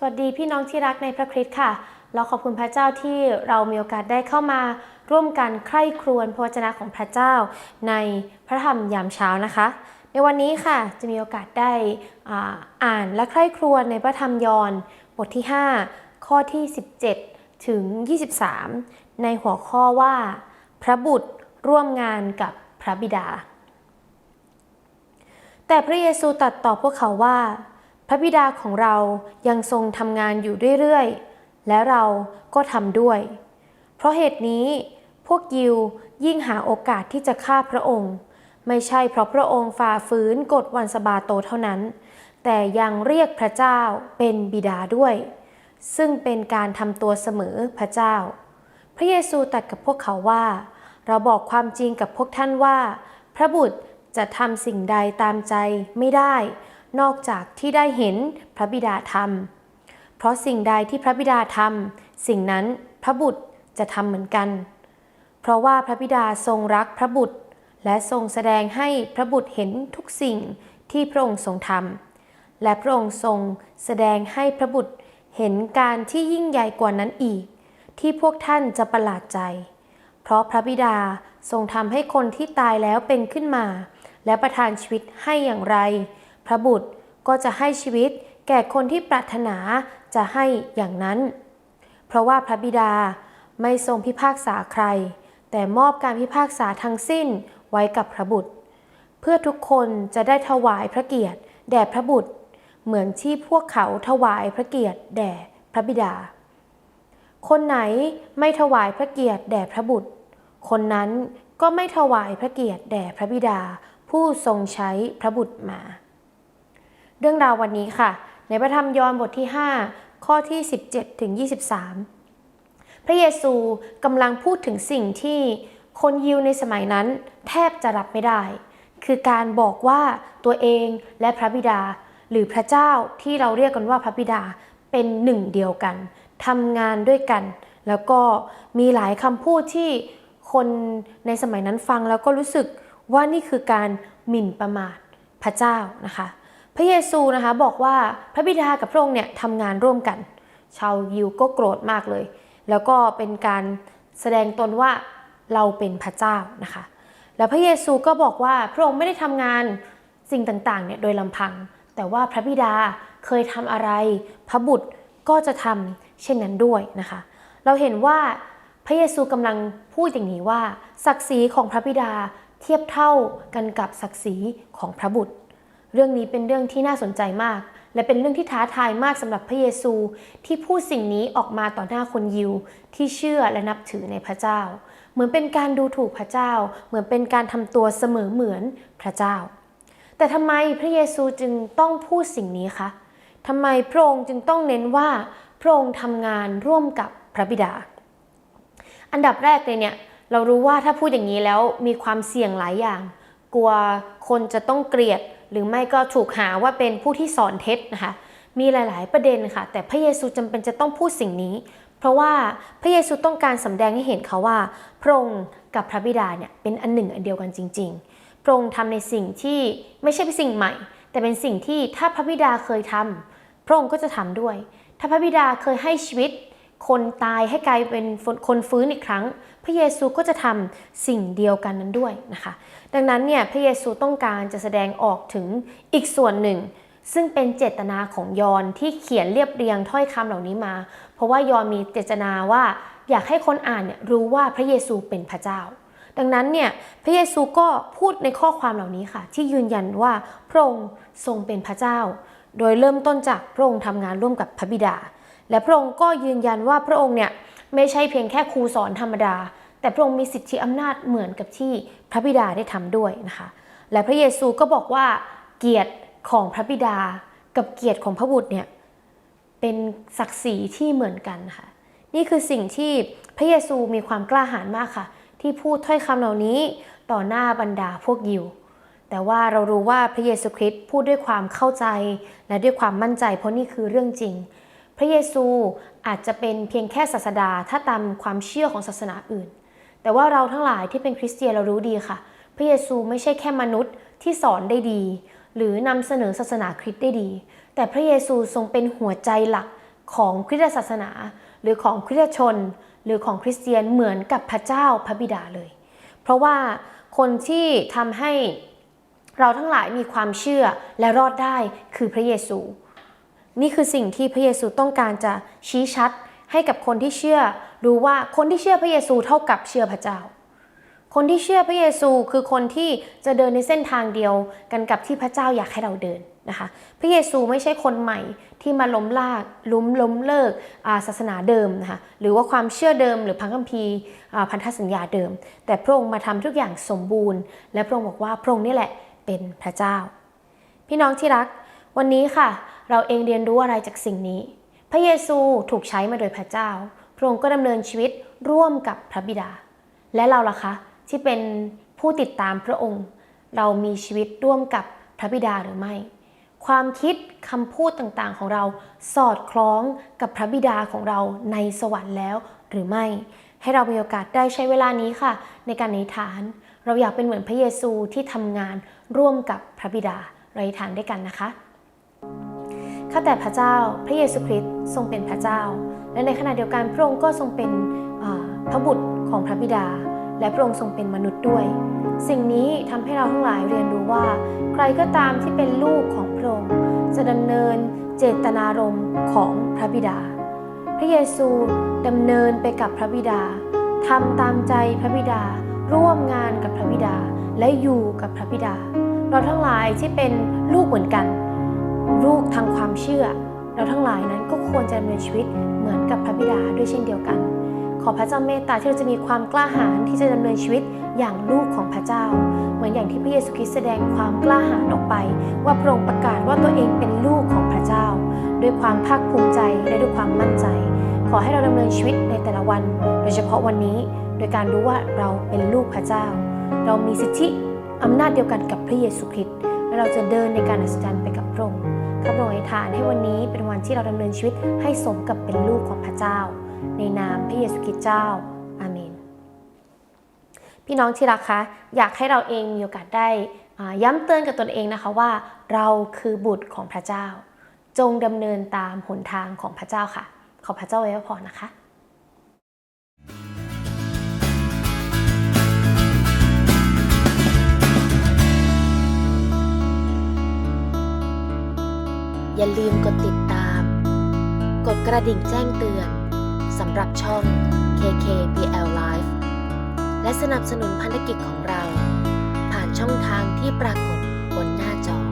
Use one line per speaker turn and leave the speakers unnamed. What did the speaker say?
สวัสดีพี่น้องที่รักในพระคริสต์ค่ะ เราขอบคุณพระเจ้าที่เรามีโอกาสได้เข้ามาร่วมกันใคร่ครวญพระวจนะของพระเจ้าในพระธรรมยามเช้านะคะ ในวันนี้ค่ะจะมีโอกาสได้อ่าอ่านและใคร่ครวญในพระธรรมยอห์นบทที่ 5 ข้อที่ 17 ถึง 23 ในหัวข้อว่า พระบุตรร่วมงานกับพระบิดา แต่พระเยซูตรัสตอบพวกเขาว่า พระบิดาของเรายังทรงทำงานอยู่เรื่อยๆ และเราก็ทำด้วย เพราะเหตุนี้พวกยิวยิ่งหาโอกาสที่จะฆ่าพระองค์ ไม่ใช่เพราะพระองค์ฝ่าฝืนกฎวันสะบาโตเท่านั้น แต่ยังเรียกพระเจ้าเป็นบิดาด้วย ซึ่งเป็นการทำตัวเสมอพระเจ้า พระเยซูตรัสกับพวกเขาว่า เราบอกความจริงกับพวกท่านว่า พระบุตรจะทำสิ่งใดตามใจไม่ได้ นอกจากที่ได้เห็นพระบิดาทำเพราะสิ่งใดที่พระบิดาทำสิ่งนั้นพระบุตรจะทำเหมือนกัน เพราะว่าพระบิดาทรงรักพระบุตร และทรงแสดงให้พระบุตรเห็นทุกสิ่งที่พระองค์ทรงทำและพระองค์ทรงแสดงให้พระบุตรเห็นการที่ยิ่งใหญ่กว่านั้นอีก ที่พวกท่านจะประหลาดใจ เพราะพระบิดาทรงทำให้คนที่ตายแล้วเป็นขึ้นมา และประทานชีวิตให้อย่างไร พระบุตรก็จะให้ชีวิตแก่คนที่ปรารถนาจะให้อย่างนั้น เพราะว่าพระบิดาไม่ทรงพิพากษาใคร แต่มอบการพิพากษาทั้งสิ้นไว้กับพระบุตร เพื่อทุกคนจะได้ถวายพระเกียรติ แด่พระบุตร เหมือนที่พวกเขาถวายพระเกียรติแด่พระบิดา คนไหนไม่ถวายพระเกียรติแด่พระบุตร คนนั้นก็ไม่ถวายพระเกียรติแด่พระบิดาผู้ทรงใช้พระบุตรมา เรื่องราววันนี้ค่ะ ในพระธรรมยอห์นบทที่ 5 ข้อที่ 17ถึง23 พระเยซูกำลังพูดถึงสิ่งที่คนยิวในสมัยนั้นแทบจะรับไม่ได้ คือการบอกว่าตัวเองและพระบิดา หรือพระเจ้าที่เราเรียกกันว่าพระบิดาเป็นหนึ่งเดียวกันทำงานด้วยกัน แล้วก็มีหลายคำพูดที่คนในสมัยนั้นฟังแล้วก็รู้สึกว่านี่คือการหมิ่นประมาทพระเจ้านะคะ พระเยซูนะคะบอกว่าพระบิดากับพระองค์เนี่ยทำงานร่วมกัน ชาวยิวก็โกรธมากเลย แล้วก็เป็นการแสดงตนว่าเราเป็นพระเจ้านะคะ แล้วพระเยซูก็บอกว่าพระองค์ไม่ได้ทำงานสิ่งต่างๆเนี่ยโดยลำพัง แต่ว่าพระบิดาเคยทำอะไร พระบุตรก็จะทำเช่นนั้นด้วยนะคะ เราเห็นว่าพระเยซูกำลังพูดอย่างนี้ว่า ศักดิ์ศรีของพระบิดาเทียบเท่ากันกับศักดิ์ศรีของพระบุตร เรื่องนี้เป็นเรื่องที่น่าสนใจมาก และเป็นเรื่องที่ท้าทายมากสำหรับพระเยซูที่พูดสิ่งนี้ออกมาต่อหน้าคนยิวที่เชื่อและนับถือในพระเจ้า เหมือนเป็นการดูถูกพระเจ้า เหมือนเป็นการทำตัวเสมอเหมือนพระเจ้า แต่ทำไมพระเยซูจึงต้องพูดสิ่งนี้คะทำไมพระองค์จึงต้องเน้นว่าพระองค์ทำงานร่วมกับพระบิดา อันดับแรกเลยเนี่ยเรารู้ว่าถ้าพูดอย่างนี้แล้วมีความเสี่ยงหลายอย่าง กลัวคนจะต้องเกลียด หรือไม่ก็ถูกหาว่าเป็นผู้ที่สอนเท็จนะคะ มีหลาย ๆ ประเด็นค่ะ แต่พระเยซูจำเป็นจะต้องพูดสิ่งนี้ เพราะว่าพระเยซูต้องการสำแดงให้เห็นเขาว่า พระองค์กับพระบิดาเนี่ยเป็นอันหนึ่งอันเดียวกันจริง ๆ พระองค์ทำในสิ่งที่ไม่ใช่เป็นสิ่งใหม่ แต่เป็นสิ่งที่ถ้าพระบิดาเคยทำพระองค์ก็จะทำด้วย ถ้าพระบิดาเคยให้ชีวิต คนตายให้กลายเป็นคนฟื้นอีกครั้ง พระเยซูก็จะทำสิ่งเดียวกันนั้นด้วยนะคะ ดังนั้นเนี่ยพระเยซูต้องการจะแสดงออกถึงอีกส่วนหนึ่ง ซึ่งเป็นเจตนาของยอห์นที่เขียนเรียบเรียงถ้อยคำเหล่านี้มา เพราะว่ายอห์นมีเจตนาว่าอยากให้คนอ่านเนี่ยรู้ว่าพระเยซูเป็นพระเจ้า ดังนั้นเนี่ยพระเยซูก็พูดในข้อความเหล่านี้ค่ะ ที่ยืนยันว่าพระองค์ทรงเป็นพระเจ้า โดยเริ่มต้นจากพระองค์ทำงานร่วมกับพระบิดา และพระองค์ก็ยืนยันว่าพระองค์เนี่ยไม่ใช่เพียงแค่ครูสอนธรรมดา แต่พระองค์มีสิทธิอำนาจเหมือนกับที่พระบิดาได้ทำด้วยนะคะ และพระเยซูก็บอกว่าเกียรติของพระบิดา กับเกียรติของพระบุตรเนี่ยเป็นศักดิ์ศรีที่เหมือนกันค่ะ นี่คือสิ่งที่พระเยซูมีความกล้าหาญมากค่ะ ที่พูดถ้อยคำเหล่านี้ต่อหน้าบรรดาพวกยิว แต่ว่าเรารู้ว่าพระเยซูคริสต์พูดด้วยความเข้าใจ และด้วยความมั่นใจ เพราะนี่คือเรื่องจริง พระเยซูอาจจะเป็นเพียงแค่ศาสดาถ้าตามความเชื่อของศาสนาอื่น แต่ว่าเราทั้งหลายที่เป็นคริสเตียนเรารู้ดีค่ะ พระเยซูไม่ใช่แค่มนุษย์ที่สอนได้ดี หรือนำเสนอศาสนาคริสต์ได้ดี แต่พระเยซูทรงเป็นหัวใจหลักของคริสตศาสนา หรือของคริสตชน หรือของคริสเตียนเหมือนกับพระเจ้าพระบิดาเลย เพราะว่าคนที่ทำให้เราทั้งหลายมีความเชื่อและรอดได้คือพระเยซู นี่คือสิ่งที่พระเยซูต้องการจะชี้ชัดให้กับคนที่เชื่อ รู้ว่าคนที่เชื่อพระเยซูเท่ากับเชื่อพระเจ้า คนที่เชื่อพระเยซูคือคนที่จะเดินในเส้นทางเดียวกันกับที่พระเจ้าอยากให้เราเดินนะคะ พระเยซูไม่ใช่คนใหม่ที่มาล้มลากล้มล้มเลิกศาสนาเดิมนะคะหรือว่าความเชื่อเดิมหรือพังคัมภีร์พันธสัญญาเดิม แต่พระองค์มาทำทุกอย่างสมบูรณ์ และพระองค์บอกว่าพระองค์นี่แหละเป็นพระเจ้า พี่น้องที่รักวันนี้ค่ะ เราเองเรียนรู้อะไรจากสิ่งนี้ พระเยซูถูกใช้มาโดยพระเจ้า พระองค์ก็ดำเนินชีวิตร่วมกับพระบิดา และเราล่ะคะที่เป็นผู้ติดตามพระองค์ เรามีชีวิตร่วมกับพระบิดาหรือไม่ ความคิดคำพูดต่างๆของเราสอดคล้องกับพระบิดาของเราในสวรรค์แล้วหรือไม่ ให้เรามีโอกาสได้ใช้เวลานี้ค่ะ ในการอธิษฐาน เราอยากเป็นเหมือนพระเยซูที่ทำงานร่วมกับพระบิดาเราอธิษฐานด้วยกันนะคะ ข้าแต่พระเจ้า พระเยซูคริสต์ทรงเป็นพระเจ้า และในขณะเดียวกันพระองค์ก็ทรงเป็นพระบุตรของพระบิดา และพระองค์ทรงเป็นมนุษย์ด้วย สิ่งนี้ทำให้เราทั้งหลายเรียนรู้ว่า ใครก็ตามที่เป็นลูกของพระองค์จะดำเนินเจตนารมณ์ของพระบิดา พระเยซูดำเนินไปกับพระบิดาทำตามใจพระบิดา ร่วมงานกับพระบิดาและอยู่กับพระบิดา เราทั้งหลายที่เป็นลูกเหมือนกัน ลูกทางความเชื่อ เราทั้งหลายนั้นก็ควรจะดำเนินชีวิตเหมือนกับพระบิดาด้วยเช่นเดียวกัน ขอพระเจ้าเมตตาที่เราจะมีความกล้าหาญที่จะดำเนินชีวิตอย่างลูกของพระเจ้า เหมือนอย่างที่พระเยซูคริสต์แสดงความกล้าหาญออกไป ว่าพระองค์ประกาศว่าตัวเองเป็นลูกของพระเจ้า ด้วยความภาคภูมิใจและด้วยความมั่นใจ ขอให้เราดำเนินชีวิตในแต่ละวัน โดยเฉพาะวันนี้ โดยการรู้ว่าเราเป็นลูกพระเจ้า เรามีสิทธิอำนาจเดียวกันกับพระเยซูคริสต์และเราจะเดินในการอัศจรรย์ไปกับพระองค์ ข้าพระองค์อธิษฐานให้วันนี้เป็นวันที่เราดำเนินชีวิตให้สมกับเป็นลูกของพระเจ้า ในนามพระเยซูคริสต์เจ้า อาเมน พี่น้องที่รักคะอยากให้เราเองมีโอกาสได้ย้ำเตือนกับตนเองนะคะว่า เราคือบุตรของพระเจ้า จงดำเนินตามหนทางของพระเจ้าค่ะ ขอพระเจ้าไว้พรนะคะ
อย่าลืมกดติดตาม กดกระดิ่งแจ้งเตือนสำหรับช่อง KKPL Live และสนับสนุนภารกิจของเรา ผ่านช่องทางที่ปรากฏบนหน้าจอ